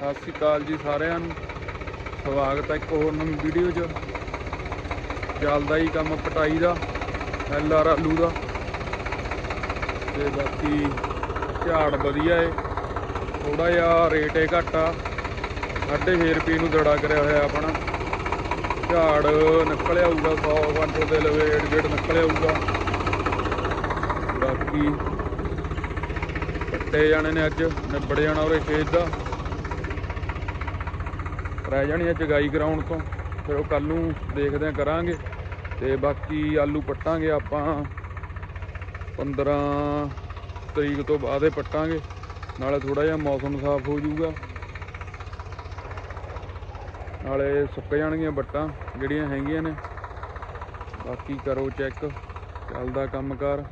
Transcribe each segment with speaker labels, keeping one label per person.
Speaker 1: ਸਤਿ ਸ਼੍ਰੀ ਅਕਾਲ ਜੀ ਸਾਰਿਆਂ ਨੂੰ। ਸਵਾਗਤ ਹੈ ਇੱਕ ਹੋਰ ਨਵੀਂ ਵੀਡੀਓ 'ਚ। ਚੱਲਦਾ ਹੀ ਕੰਮ ਪਟਾਈ ਦਾ, ਐਲ ਆਰ ਆਲੂ ਦਾ। ਤੇ ਬਾਕੀ ਝਾੜ ਵਧੀਆ ਏ। ਥੋੜਾ ਜਿਹਾ ਰੇਟ ਏ ਘੱਟ ਆ। 6.5 ਰੁਪਏ ਨੂੰ ਦੜਾ ਕਰਿਆ ਹੋਇਆ ਆਪਣਾ। ਝਾੜ ਨਿਕਲ ਆਊਗਾ 100 ਕੁਇੰਟਲ ਦੇ ਲਵੇ ਏਡ ਨਿਕਲ ਆਊਗਾ। ਬਾਕੀ ਕੱਟੇ ਜਾਣੇ ਨੇ ਅੱਜ, ਨਿਬੜ ਜਾਣਾ ਉਰੇ ਖੇਤ ਦਾ। ਰਹਿ ਜਾਣੀ ਆ ਚਗਾਈ ਗਰਾਊਂਡ ਤੋਂ। ਫਿਰ ਉਹ ਕੱਲ ਨੂੰ ਦੇਖਦੇ ਆ ਕਰਾਂਗੇ। ਤੇ ਬਾਕੀ ਆਲੂ ਪੱਟਾਂਗੇ ਆਪਾਂ। 15 ਤਰੀਕ ਤੋਂ ਬਾਅਦ ਇਹ ਪੱਟਾਂਗੇ। ਨਾਲੇ ਥੋੜਾ ਜਿਹਾ ਮੌਸਮ ਸਾਫ਼ ਹੋ ਜਾਊਗਾ। ਨਾਲੇ ਸੁੱਕ ਜਾਣਗੀਆਂ ਬੱਟਾਂ ਜਿਹੜੀਆਂ ਹੈਗੀਆਂ ਨੇ। ਬਾਕੀ ਕਰੋ ਚੈੱਕ। ਚੱਲਦਾ ਕੰਮਕਾਰ।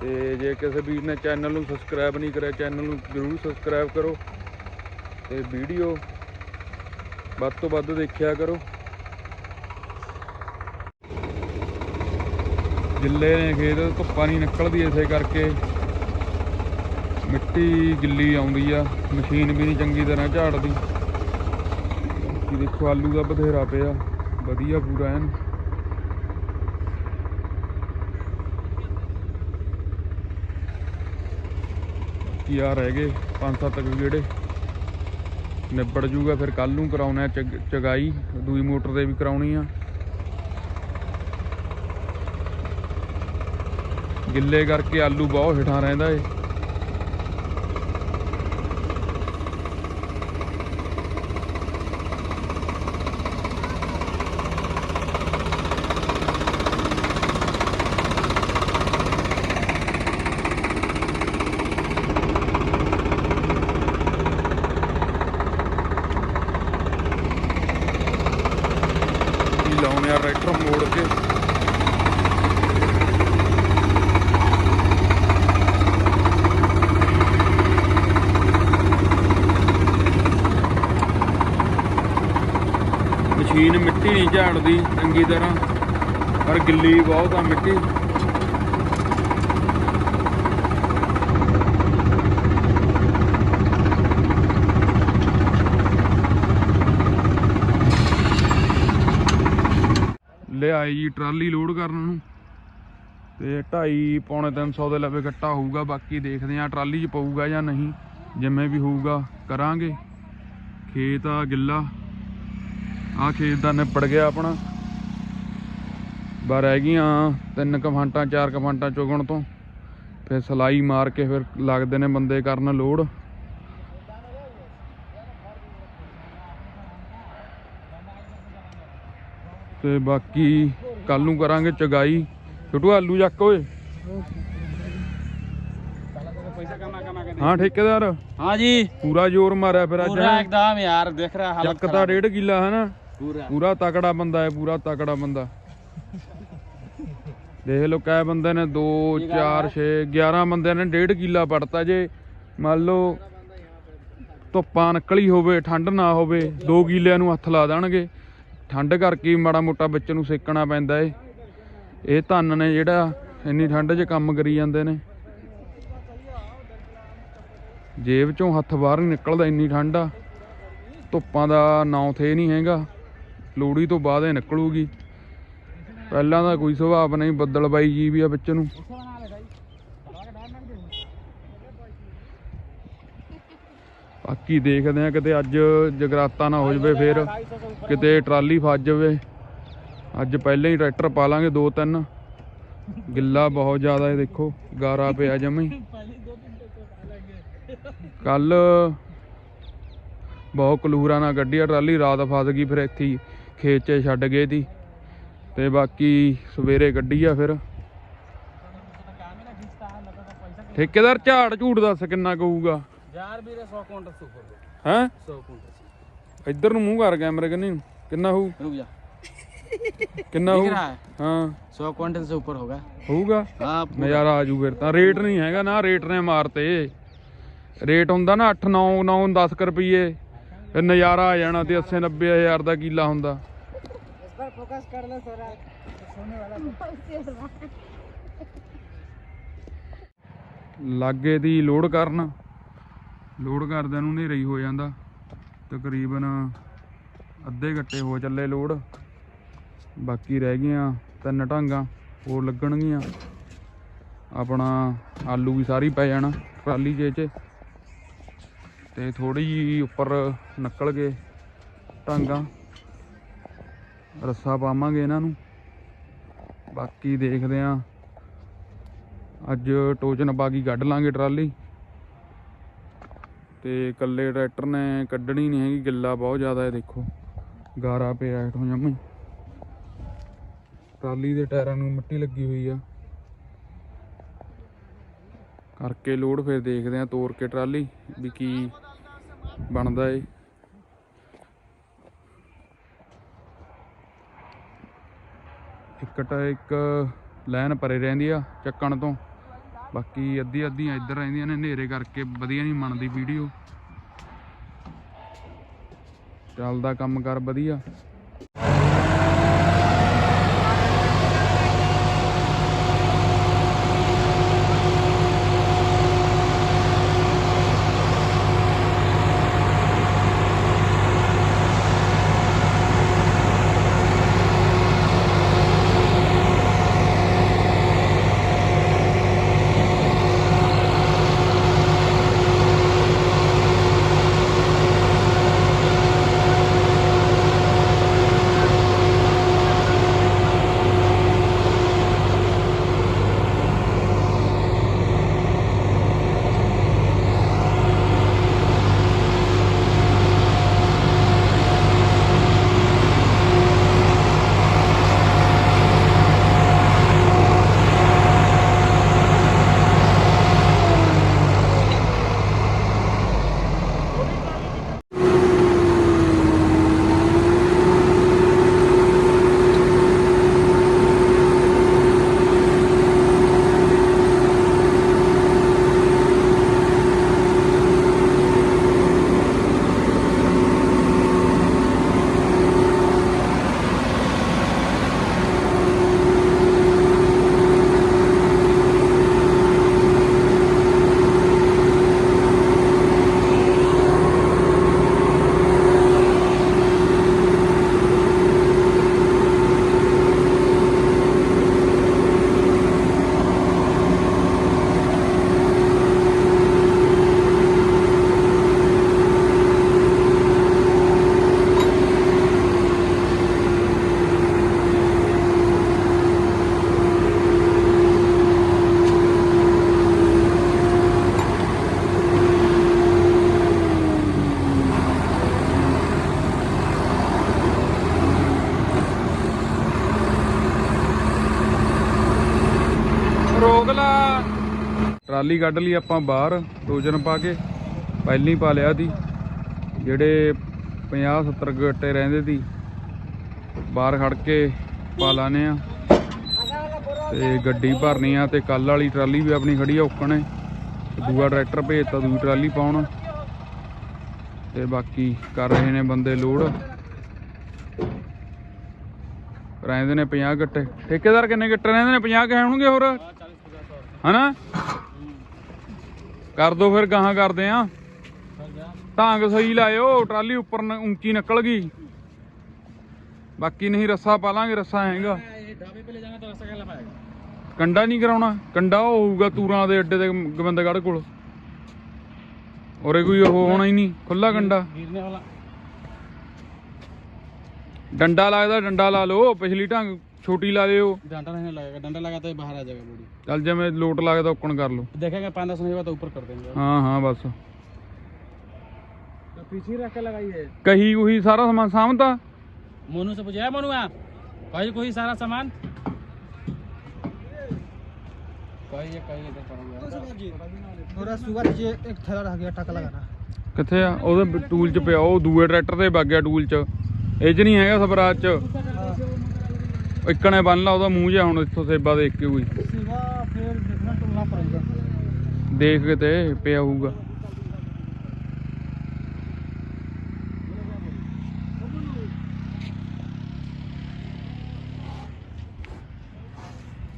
Speaker 1: ਤੇ ਜੇ ਕਿਸੇ ਵੀਰ ਨੇ ਚੈਨਲ ਨੂੰ ਸਬਸਕ੍ਰਾਈਬ ਨਹੀਂ ਕਰਿਆ, ਚੈਨਲ ਨੂੰ ਜ਼ਰੂਰ ਸਬਸਕ੍ਰਾਈਬ ਕਰੋ। ਤੇ ਵੀਡੀਓ ਵੱਧ ਤੋਂ ਵੱਧ ਦੇਖਿਆ ਕਰੋ। ਗਿੱਲੇ ਨੇ ਖੇਤ, ਧੁੱਪਾਂ ਨਹੀਂ ਨਿਕਲਦੀ ਇਸੇ ਕਰਕੇ। ਮਿੱਟੀ ਗਿੱਲੀ ਆਉਂਦੀ ਆ, ਮਸ਼ੀਨ ਵੀ ਨਹੀਂ ਚੰਗੀ ਤਰ੍ਹਾਂ ਝਾੜਦੀ। ਕੀ ਦੇਖੋ, ਆਲੂ ਦਾ ਬਥੇਰਾ ਪਿਆ, ਵਧੀਆ ਪੂਰਾ ਐਨ। ਕੀ ਆ ਰਹਿ ਗਏ ਪੰਜ ਸੱਤ ਕੁ ਜਿਹੜੇ ਨਿਬੜ ਜੂਗਾ, ਫਿਰ ਕੱਲ ਨੂੰ ਕਰਾਉਣਾ ਚਗਾਈ, ਦੂਈ ਮੋਟਰ ਤੇ ਵੀ ਕਰਾਉਣੀ ਆ। ਗਿੱਲੇ ਕਰਕੇ ਆਲੂ ਬਹੁਤ ਹੇਠਾਂ ਰਹਿੰਦਾ ਏ ਕੀ ਲਾਉਣੇ ਆ ਟਰੈਕਟਰ ਮੋੜ ਕੇ। ਮਸ਼ੀਨ ਮਿੱਟੀ ਨਹੀਂ ਝਾੜਦੀ, ਚੰਗੀ ਤਰ੍ਹਾਂ। ਪਰ ਗਿੱਲੀ ਬਹੁਤ ਆ ਮਿੱਟੀ ਲਿਆਈ ਜੀ ਟਰਾਲੀ ਲੋਡ ਕਰਨ ਨੂੰ। ਤੇ 2.5 ਪੌਣੇ 300 ਦੇ ਲਵੇ ਗੱਟਾ ਹੋਊਗਾ, ਬਾਕੀ ਦੇਖਦੇ ਆ ਟਰਾਲੀ 'ਚ ਪਊਗਾ ਜਾਂ ਨਹੀਂ। ਜਿਵੇਂ ਵੀ ਹੋਊਗਾ, ਕਰਾਂਗੇ। ਖੇਤ ਆ, ਗਿੱਲਾ। ਆ ਖੇਤ ਦਾ ਨਿਪੜ ਗਿਆ ਆਪਣਾ। ਬਾ ਰਹਿ ਗਈਆਂ ਤਿੰਨ ਕਫਾਂਟਾਂ ਚਾਰ ਕਫਾਂਟਾਂ ਚੁਗਣ ਤੋਂ। ਫਿਰ ਸਲਾਈ ਮਾਰ ਕੇ ਫਿਰ ਲੱਗਦੇ ਨੇ ਬੰਦੇ ਕਰਨ ਲੋਡ। ਤੇ ਬਾਕੀ ਕੱਲ ਨੂੰ ਕਰਾਂਗੇ ਚਗਾਈ ਛੋਟੂ ਆਲੂ ਚੱਕ ਓਏ ਹਾਂ ਠੇਕੇਦਾਰ
Speaker 2: हाँ जी
Speaker 1: ਪੂਰਾ ਜ਼ੋਰ ਮਾਰਿਆ ਫਿਰ ਅੱਜ
Speaker 2: पूरा एकदम यार देख रहा है हालत
Speaker 1: ਚੱਕ ਤਾਂ ਡੇਢ ਕਿੱਲਾ ਹੈ ਨਾ
Speaker 2: पूरा
Speaker 1: ਪੂਰਾ ਤਕੜਾ ਬੰਦਾ ਹੈ ਪੂਰਾ ਤਕੜਾ ਬੰਦਾ ਦੇਖ ਲਓ ਕੈ ਬੰਦੇ ਨੇ 2 4 6 11 ਬੰਦਿਆਂ ਨੇ ਡੇਢ ਕਿੱਲਾ ਪੜਤਾ ਜੇ ਮੰਨ ਲਓ ਧੁੱਪਾਂ ਨਿਕਲੀ ਹੋਵੇ ਠੰਡ ਨਾ ਹੋਵੇ 2 ਕਿੱਲਿਆਂ ਨੂੰ ਹੱਥ ਲਾ ਦੇਣਗੇ ਠੰਡ ਕਰਕੇ ਮਾੜਾ ਮੋਟਾ ਵਿੱਚ ਨੂੰ ਸੇਕਣਾ ਪੈਂਦਾ ਏ। ਇਹ ਧੰਨ ਨੇ ਜਿਹੜਾ ਇੰਨੀ ਠੰਡ 'ਚ ਕੰਮ ਕਰੀ ਜਾਂਦੇ ਨੇ। ਜੇਬ ਚੋਂ ਹੱਥ ਬਾਹਰ ਨਹੀਂ ਨਿਕਲਦਾ ਇੰਨੀ ਠੰਡ ਆ। ਧੁੱਪਾਂ ਦਾ ਨਾਂ ਥੇ ਨਹੀਂ ਹੈਗਾ। ਲੋੜੀ ਤੋਂ ਬਾਅਦ ਇਹ ਨਿਕਲੂਗੀ। ਪਹਿਲਾਂ ਦਾ ਕੋਈ ਸੁਭਾਅ ਨਹੀਂ, ਬੱਦਲ ਬਾਈ ਜੀ ਵੀ ਆ ਵਿੱਚ ਨੂੰ। ਬਾਕੀ ਦੇਖਦੇ ਆ ਕਿਤੇ ਅੱਜ ਜਗਰਾਤਾ ਨਾ ਹੋ ਜਵੇ ਫੇਰ। ਕਿਤੇ ਟਰਾਲੀ ਫਸ ਜਾਵੇ। ਅੱਜ ਪਹਿਲਾਂ ਹੀ ਟਰੈਕਟਰ ਪਾ ਲਾਂਗੇ ਦੋ ਤਿੰਨ। ਗਿੱਲਾ ਬਹੁਤ ਜ਼ਿਆਦਾ ਹੈ ਦੇਖੋ, ਗਾਰਾ ਪਿਆ ਜਮੇ। ਕੱਲ ਬਹੁਤ ਕਲੂਰਾਂ ਨਾਲ ਗੱਡੀ ਆ, ਟਰਾਲੀ ਰਾਤ ਫਸ ਗਈ ਫਿਰ ਇੱਥੇ ਹੀ ਖੇਤ 'ਚ ਛੱਡ ਗਏ ਦੀ ਤੇ ਬਾਕੀ ਸਵੇਰੇ ਗੱਡੀ ਆ ਫਿਰ। ਠੇਕੇਦਾਰ ਝਾੜ ਝੂੜ ਦੱਸ ਕਿੰਨਾ ਕਹੂਗਾ ਇੱਧਰ ਨੂੰ ਮੂੰਹ ਕਰ ਕੈਮਰੇ ਕੰਨੀ ਕਿੰਨਾ ਹੋਊ?
Speaker 2: ਰੁਕ ਜਾ।
Speaker 1: ਕਿੰਨਾ ਹੋਊ? ਹਾਂ।
Speaker 2: 100 ਕੁਇੰਟਲ ਸੇ ਉੱਪਰ ਹੋਗਾ
Speaker 1: ਹੋਊਗਾ?
Speaker 2: ਹਾਂ
Speaker 1: ਨਜ਼ਾਰਾ ਆ ਫਿਰ ਤਾਂ। ਰੇਟ ਨਹੀਂ ਹੈਗਾ ਨਾ ਰੇਟ ਨੇ ਮਾਰਤੇ। ਰੇਟ ਹੁੰਦਾ ਨਾ 8 9 9 10 ਰੁਪਏ ਫਿਰ ਨਜ਼ਾਰਾ ਆ ਜਾਣਾ ਤੇ 80 90 ਹਜ਼ਾਰ ਦਾ ਕੀਲਾ ਹੁੰਦਾ। ਇਸ ਲਾਗੇ ਦੀ ਲੋਡ ਕਰਨ। ਲੋਡ ਕਰਦਿਆਂ ਨੂੰ ਹਨੇਰਾ ਹੀ ਹੋ ਜਾਂਦਾ। ਤਕਰੀਬਨ ਅੱਧੇ ਘੱਟੇ ਹੋ ਚੱਲੇ ਲੋਡ। ਬਾਕੀ ਰਹਿ ਗਈਆਂ ਤਿੰਨ ਢਾਂਗਾ ਹੋਰ ਲੱਗਣਗੀਆਂ। ਆਪਣਾ ਆਲੂ ਵੀ ਸਾਰੀ ਪੈ ਜਾਣਾ ਟਰਾਲੀ 'ਚ ਇਹ 'ਚ। ਤੇ ਥੋੜੀ ਜਿਹੀ ਉੱਪਰ ਨਿਕਲ ਗਏ ਢਾਂਗਾ ਰੱਸਾ ਪਾਵਾਂਗੇ ਇਹਨਾਂ ਨੂੰ। ਬਾਕੀ ਦੇਖਦੇ ਆਂ ਅੱਜ ਟੋਚਨ ਬਾਗੀ ਕੱਢ ਲਾਂਗੇ ਟਰਾਲੀ। ਤੇ ਇਕੱਲੇ ਟਰੈਕਟਰ ਨੇ ਕੱਢਣੀ ਨਹੀਂ ਹੈਗੀ, ਗਿੱਲਾ ਬਹੁਤ ਜ਼ਿਆਦਾ ਹੈ ਦੇਖੋ। ਗਾਰਾ ਪਿਆ ਹੇਠੋਂ ਜੰਮੀ ਟਰਾਲੀ ਦੇ ਟਾਇਰਾਂ ਨੂੰ ਮਿੱਟੀ ਲੱਗੀ ਹੋਈ ਆ। ਕਰਕੇ ਲੋਡ ਫਿਰ ਦੇਖਦੇ ਆ ਤੋੜ ਕੇ ਟਰਾਲੀ ਵੀ ਕੀ ਬਣਦਾ ਏ। ਇੱਕ ਤਾਂ ਇੱਕ ਲਾਈਨ ਪਰੇ ਰਹਿੰਦੀ ਆ ਚੱਕਣ ਤੋਂ। ਬਾਕੀ ਅੱਧੀ ਅੱਧੀਆਂ ਇੱਧਰ ਰਹਿੰਦੀਆਂ ਨੇ, ਹਨੇਰੇ ਕਰਕੇ ਵਧੀਆ ਨਹੀਂ ਮੰਨਦੀ ਵੀਡੀਓ ਚੱਲਦਾ ਕੰਮ ਕਰ ਵਧੀਆ। ਟਰਾਲੀ ਕੱਢ ਲਈ ਆਪਾਂ ਬਾਹਰ, ਟੋਜਨ ਪਾ ਕੇ, ਪਹਿਲੀ ਪਾ ਲਿਆ ਸੀ ਜਿਹੜੇ 50 70 ਗੱਟੇ ਰਹਿੰਦੇ ਸੀ ਬਾਹਰ ਖੜ ਕੇ ਪਾ ਲਾਨੇ ਆ। ਤੇ ਗੱਡੀ ਭਰਨੀ ਆ ਤੇ ਕੱਲ ਵਾਲੀ ਟਰਾਲੀ ਵੀ ਆਪਣੀ ਖੜੀ ਆ ਉੱਕਣੇ ਤੇ ਦੂਆ ਟਰੈਕਟਰ ਭੇਜਤਾ ਦੂਜੀ ਟਰਾਲੀ ਪਾਉਣ। ਤੇ ਬਾਕੀ ਕਰ ਰਹੇ ਨੇ ਬੰਦੇ ਲੋਡ। ਰਹਿੰਦੇ ਨੇ 50 ਗੱਟੇ। ਠੇਕੇਦਾਰ ਕਿੰਨੇ ਗੱਟੇ ਰਹਿੰਦੇ ਨੇ? 50 ਕਹਿਣਗੇ ਹੋਰ? ਹਨਾ? ਕਰ ਦੋ ਫਿਰ ਗਾਹਾਂ ਕਰਦੇ ਆ। ਢਾਂਗ ਸਹੀ ਲਾਇਓ ਟਰਾਲੀ ਉੱਪਰ ਉੱਚੀ ਨਿਕਲ ਗਈ। ਬਾਕੀ ਨਹੀਂ ਰੱਸਾ ਪਾ ਲਾਂਗੇ ਰੱਸਾ ਹੈਗਾ। ਕੰਡਾ ਨਹੀਂ ਕਰਾਉਣਾ ਕੰਡਾ ਉਹ ਹੋਊਗਾ ਤੂਰਾਂ ਦੇ ਅੱਡੇ ਤੇ ਗਵਿੰਦਗੜ ਕੋਲ। ਔਰੇ ਕੋਈ ਉਹ ਹੋਣਾ ਹੀ ਨਹੀਂ ਖੁੱਲਾ ਕੰਡਾ। ਡੰਡਾ ਲੱਗਦਾ ਡੰਡਾ ਲਾ ਲਓ ਪਿਛਲੀ ਢੰਗ ਛੋਟੀ ਲਾ ਦਿਓ
Speaker 2: डंडा नहीं लगेगा डंडा लगाते ही बाहर आ जाएगा बॉडी
Speaker 1: ਚੱਲ ਜਿਵੇਂ ਲੋਟ ਲੱਗਦਾ ਉੱਕਣ ਕਰ ਲਓ
Speaker 2: देखेंगे पाँच दस नहीं हुआ तो ऊपर कर देंगे
Speaker 1: ਹਾਂ ਹਾਂ ਬਸ
Speaker 2: तो पीछे रख के लगाइए
Speaker 1: ਕਹੀ ਉਹੀ ਸਾਰਾ ਸਮਾਨ ਸਾਂਭਤਾ
Speaker 2: मोनू से पूछे है मोनू आप कोई कोई सारा सामान कोई ये कोई इधर पड़ा
Speaker 3: थोड़ा सुगर लीजिए एक थैला रह गया टाका लगाना
Speaker 1: ਕਿੱਥੇ ਆ ਉਹਦੇ ਟੂਲ 'ਚ ਪਿਆ ਉਹ ਦੂਏ ਟਰੈਕਟਰ ਤੇ ਵਗ ਗਿਆ ਟੂਲ 'ਚ ਇਹ 'ਚ ਨਹੀਂ ਹੈਗਾ ਸਵਰਾਜ 'ਚ ਇੱਕਣੇ ਬੰਨ ਲਾ ਉਹਦਾ ਮੂੰਹ ਜਿਹਾ ਹੁਣ ਇੱਥੋਂ ਸੇਬਾ ਦੇਖ ਕੇ ਕੋਈ
Speaker 3: सीधा फिर देखना टुलना पड़ेगा
Speaker 1: ਦੇਖ ਕੇ ਤੇ ਪਿਆ ਹੋਊਗਾ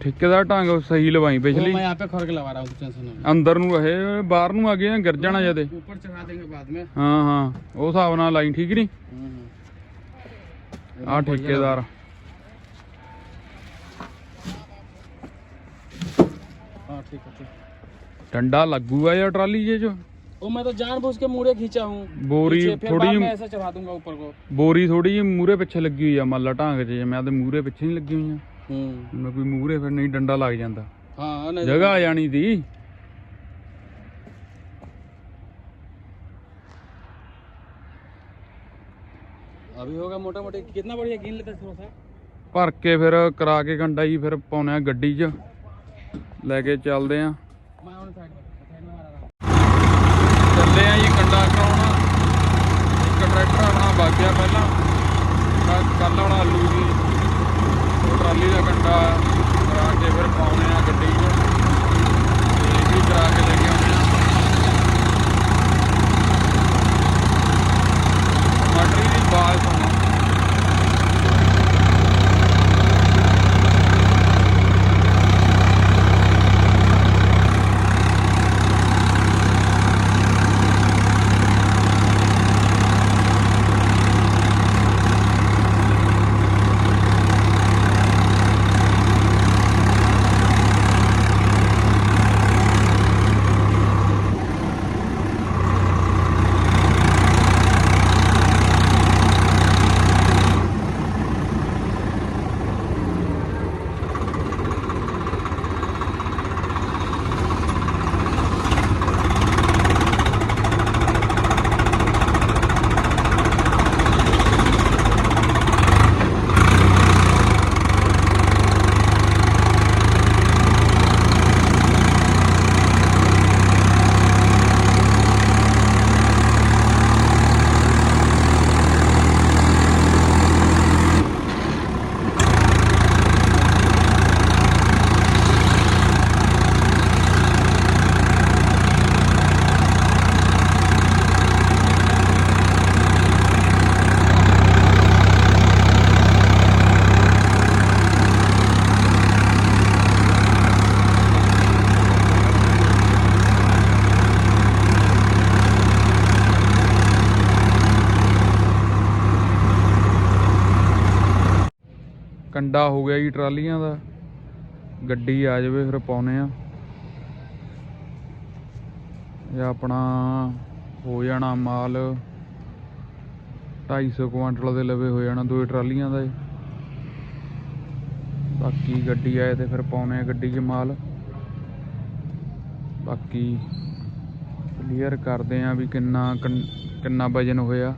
Speaker 1: ਠੇਕੇਦਾਰ ਢੰਗ ਸਹੀ ਲਵਾਈ
Speaker 2: वो
Speaker 1: ਪਿਛਲੀ
Speaker 2: मैं यहाँ पे खोल के लगा रहा हूँ टेंशन नहीं
Speaker 1: ਅੰਦਰ ਨੂੰ ਇਹ ਬਾਹਰ ਨੂੰ ਆ ਗਏ ਗਿਰ ਜਾਣਾ ਜਦੇ
Speaker 2: ऊपर चढ़ा देंगे बाद में
Speaker 1: ਹਾਂ ਹਾਂ ਉਹ ਹਿਸਾਬ ਨਾਲ ਲਾਈ ਠੀਕ ਨਹੀਂ ਆ ਠੇਕੇਦਾਰ
Speaker 2: ठंडा लगू है
Speaker 1: यार ट्राली ये जो?
Speaker 2: वो मैं तो जानबूझ के मुड़े खींचा हूँ।
Speaker 1: बोरी थोड़ी
Speaker 2: ऐसे चढ़ा दूँगा ऊपर को।
Speaker 1: बोरी थोड़ी मुरे पीछे लगी हुई है माला ढांग मैं तो पीछे नहीं लगी हुई है।
Speaker 2: हम्म।
Speaker 1: मैं कोई फिर नहीं डंडा लग जाता
Speaker 2: हाँ,
Speaker 1: तो- जानी थी।
Speaker 2: अभी होगा मोटा मोटी कितना बढ़िया गिन लेता थोड़ा सा।
Speaker 1: भर के फिर करा के घंटा फिर पाने गड्डी च। ਲੈ ਕੇ ਚੱਲਦੇ ਆ। ਚੱਲੇ ਆ ਜੀ ਕੰਡਾ ਕਰਾਉਣਾ। ਇੱਕ ਟਰੈਕਟਰ ਆਪਣਾ ਬਾਕਿਆ ਪਹਿਲਾਂ। ਕੱਲ ਵਾਲਾ ਆਲੂ ਦੀ। ਟਰਾਲੀ ਦਾ ਕੰਡਾ ਕਰਾ ਕੇ ਫਿਰ ਪਾਉਣੇ ਆ ਗੱਡੀ 'ਚ। ਕੰਡਾ ਹੋ ਗਿਆ ਜੀ ਟਰਾਲੀਆਂ ਦਾ। ਗੱਡੀ ਆ ਜਾਵੇ ਫਿਰ ਪਾਉਨੇ ਆ ਇਹ ਆਪਣਾ ਹੋ ਜਾਣਾ ਮਾਲ। 250 ਕੁਇੰਟਲ ਦੇ ਲਵੇ ਹੋ ਜਾਣਾ ਦੋ ਟਰਾਲੀਆਂ ਦਾ ਬਾਕੀ ਗੱਡੀ ਆਏ ਤੇ ਫਿਰ ਪਾਉਨੇ ਆ ਗੱਡੀ 'ਚ ਮਾਲ। ਬਾਕੀ ਕਲੀਅਰ ਕਰਦੇ ਆ ਵੀ ਕਿੰਨਾ ਕਿੰਨ- ਕਿੰਨਾ ਵਜਨ ਹੋਇਆ।